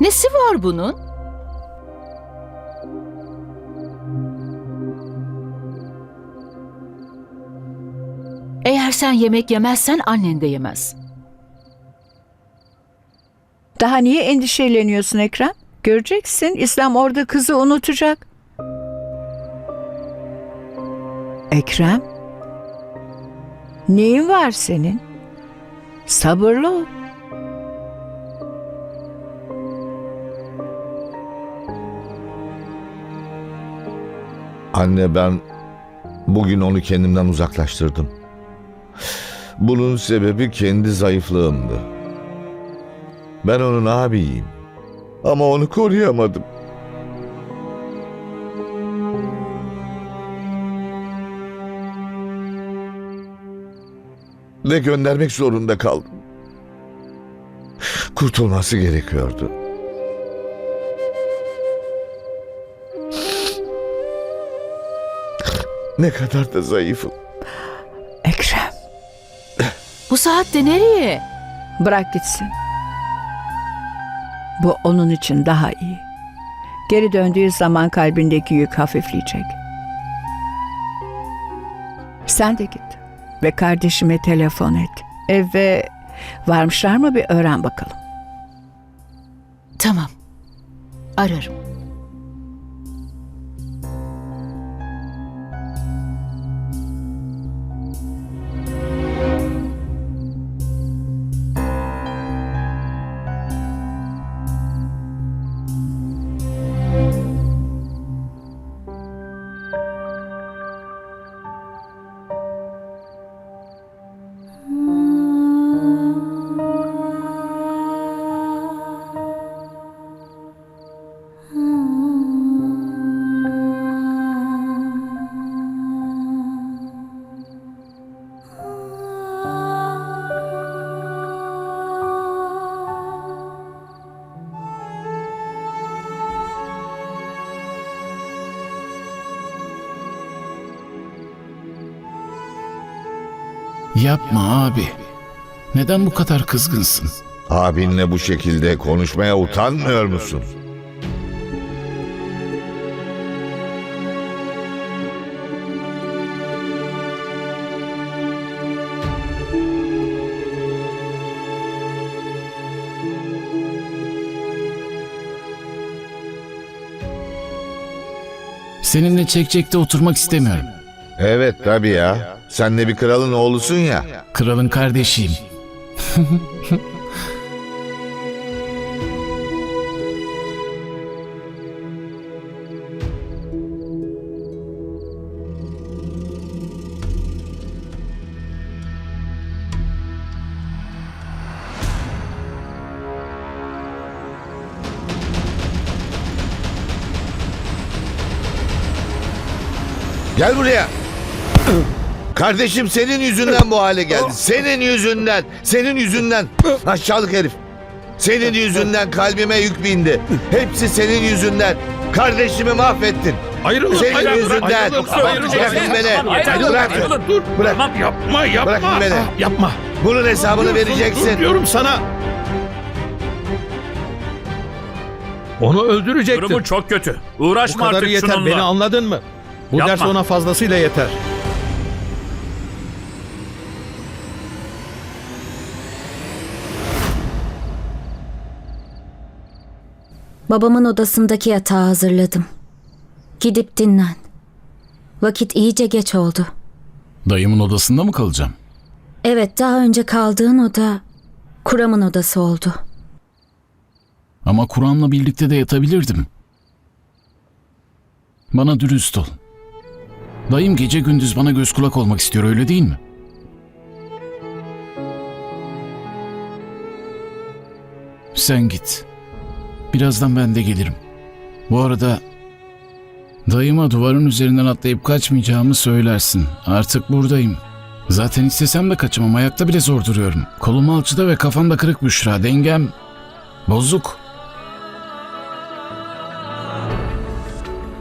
Nesi var bunun? Eğer sen yemek yemezsen annen de yemez. Daha niye endişeleniyorsun Ekrem? Göreceksin İslam orada kızı unutacak. Ekrem? Neyin var senin? Sabırlı ol. Anne ben bugün onu kendimden uzaklaştırdım. Bunun sebebi kendi zayıflığımdı. Ben onun abiyim. Ama onu koruyamadım. Ve göndermek zorunda kaldım. Kurtulması gerekiyordu. Ne kadar da zayıfım. Ekrem Bu saatte nereye? bırak gitsin. Bu onun için daha iyi. Geri döndüğü zaman kalbindeki yük hafifleyecek. Sen de git ve kardeşime telefon et. Eve varmışlar mı bir öğren bakalım. Tamam. Ararım. Yapma abi. Neden bu kadar kızgınsın? Abinle bu şekilde konuşmaya utanmıyor musun? Seninle çekçekte oturmak istemiyorum. Evet tabii ya. Sen de bir kralın oğlusun ya. Kralın kardeşiyim. Gel buraya. Kardeşim senin yüzünden bu hale geldi. Senin yüzünden. Senin yüzünden. Aşağılık herif. Senin yüzünden kalbime yük bindi. Hepsi senin yüzünden. Kardeşimi mahvettin. Ayrılın. Senin ayrılın, yüzünden. ayrılın, ayrılın. bırakın beni. Ayrılın, Bırak. ayrılın, dur. Bırak. Tamam yapma yapma. Bırakın beni. Yapma. Bunun hesabını Dur, dur, Dur vereceksin. diyorum sana. Onu öldürecektin. Durumu çok kötü. Bu Uğraşma kadarı artık yeter şununla. beni anladın mı? Bu Yapma. ders ona fazlasıyla yeter. Babamın odasındaki yatağı hazırladım. Gidip dinlen. Vakit iyice geç oldu. Dayımın odasında mı kalacağım? Evet, daha önce kaldığın oda Kuram'ın odası oldu. Ama Kur'an'la birlikte de yatabilirdim. Bana dürüst ol. Dayım gece gündüz bana göz kulak olmak istiyor öyle değil mi? Sen git. Birazdan ben de gelirim. Bu arada dayıma duvarın üzerinden atlayıp kaçmayacağımı söylersin. Artık buradayım. Zaten istesem de kaçamam. Ayakta bile zor duruyorum. Kolum alçıda ve kafamda kırık Büşra. Dengem bozuk.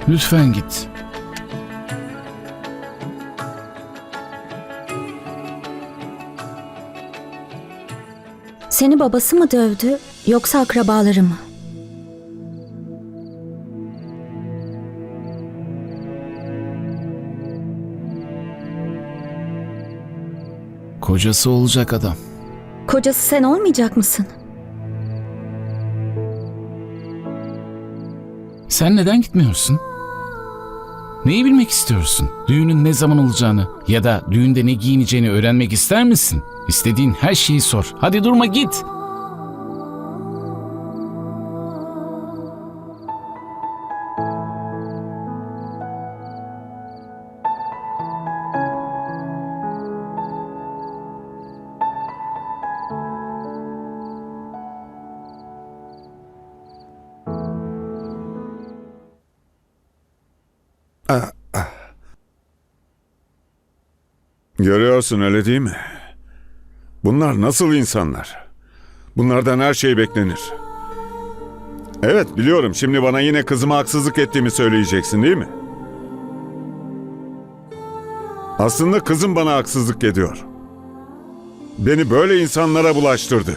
Lütfen git. Seni babası mı dövdü yoksa akrabaları mı? Kocası olacak adam. Kocası sen olmayacak mısın? Sen neden gitmiyorsun? Neyi bilmek istiyorsun? Düğünün ne zaman olacağını ya da düğünde ne giyineceğini öğrenmek ister misin? İstediğin her şeyi sor. Hadi durma git. Görüyorsun öyle değil mi? Bunlar nasıl insanlar? Bunlardan her şey beklenir. Evet biliyorum şimdi bana yine kızıma haksızlık ettiğimi söyleyeceksin değil mi? Aslında kızım bana haksızlık ediyor. Beni böyle insanlara bulaştırdı.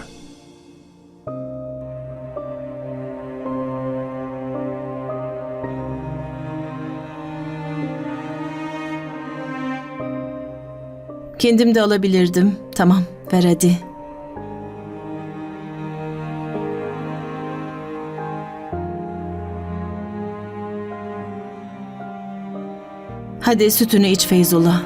Kendim de alabilirdim. Tamam, ver hadi. Hadi sütünü iç Feyzullah.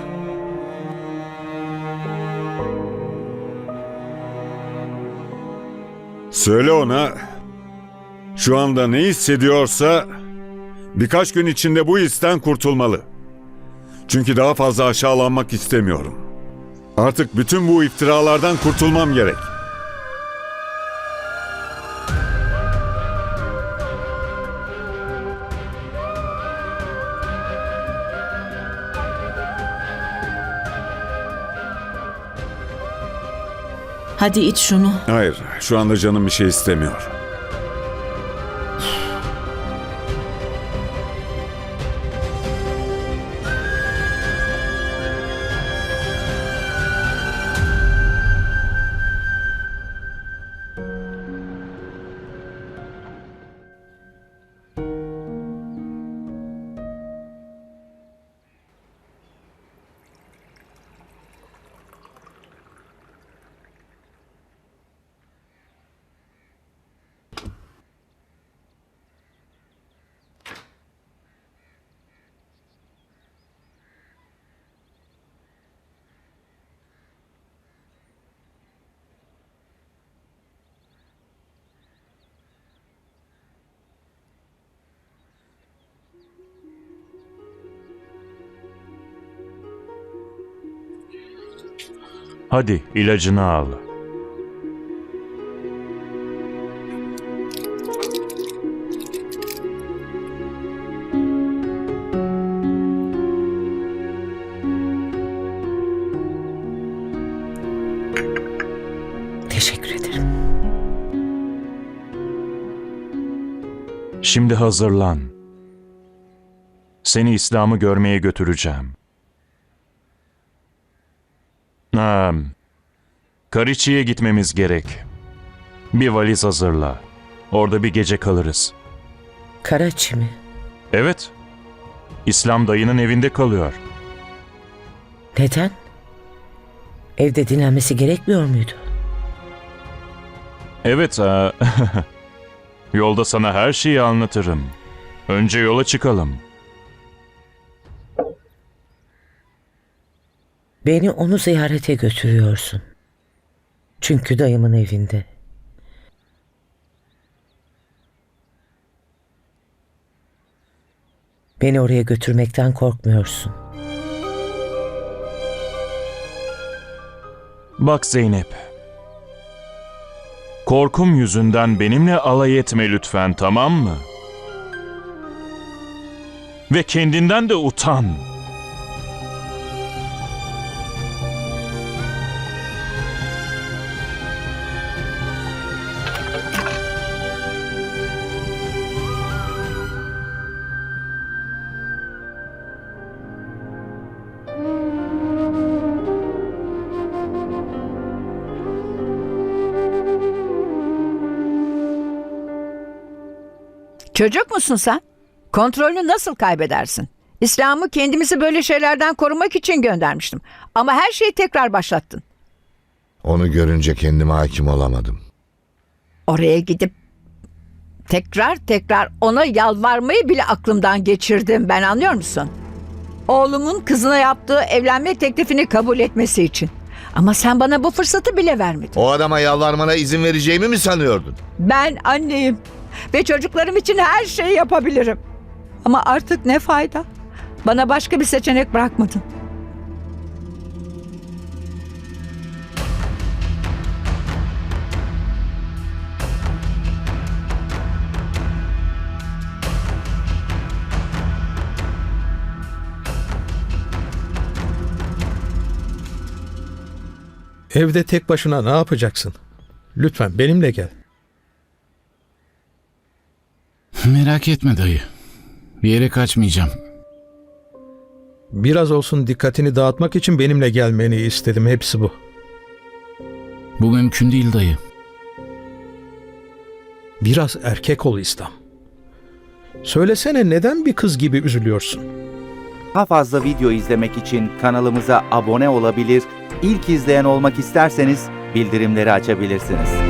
Söyle ona şu anda ne hissediyorsa birkaç gün içinde bu histen kurtulmalı. Çünkü daha fazla aşağılanmak istemiyorum. Artık bütün bu iftiralardan kurtulmam gerek. Hadi iç şunu. Hayır, şu anda canım bir şey istemiyor. Hadi ilacını al. Teşekkür ederim. Şimdi hazırlan. Seni İslam'ı görmeye götüreceğim. Ha, Kariçi'ye gitmemiz gerek. Bir valiz hazırla. Orada bir gece kalırız. Karaçi mi? Evet. İslam dayının evinde kalıyor. Neden? Evde dinlenmesi gerekmiyor muydu? Evet. ha. Yolda sana her şeyi anlatırım. Önce yola çıkalım. Beni onu ziyarete götürüyorsun. Çünkü dayımın evinde. Beni oraya götürmekten korkmuyorsun. Bak Zeynep. Korkum yüzünden benimle alay etme lütfen tamam mı? Ve kendinden de utan. Çocuk musun sen? Kontrolünü nasıl kaybedersin? İslam'ı kendimizi böyle şeylerden korumak için göndermiştim. Ama her şeyi tekrar başlattın. Onu görünce kendime hakim olamadım. Oraya gidip tekrar tekrar ona yalvarmayı bile aklımdan geçirdim ben anlıyor musun? Oğlumun kızına yaptığı evlenme teklifini kabul etmesi için. Ama sen bana bu fırsatı bile vermedin. O adama yalvarmana izin vereceğimi mi sanıyordun? Ben anneyim ve çocuklarım için her şeyi yapabilirim. Ama artık ne fayda? Bana başka bir seçenek bırakmadın. Evde tek başına ne yapacaksın? Lütfen benimle gel. Merak etme dayı. Bir yere kaçmayacağım. Biraz olsun dikkatini dağıtmak için benimle gelmeni istedim. Hepsi bu. Bu mümkün değil dayı. Biraz erkek ol İslam. Söylesene neden bir kız gibi üzülüyorsun? Daha fazla video izlemek için kanalımıza abone olabilir, ilk izleyen olmak isterseniz bildirimleri açabilirsiniz.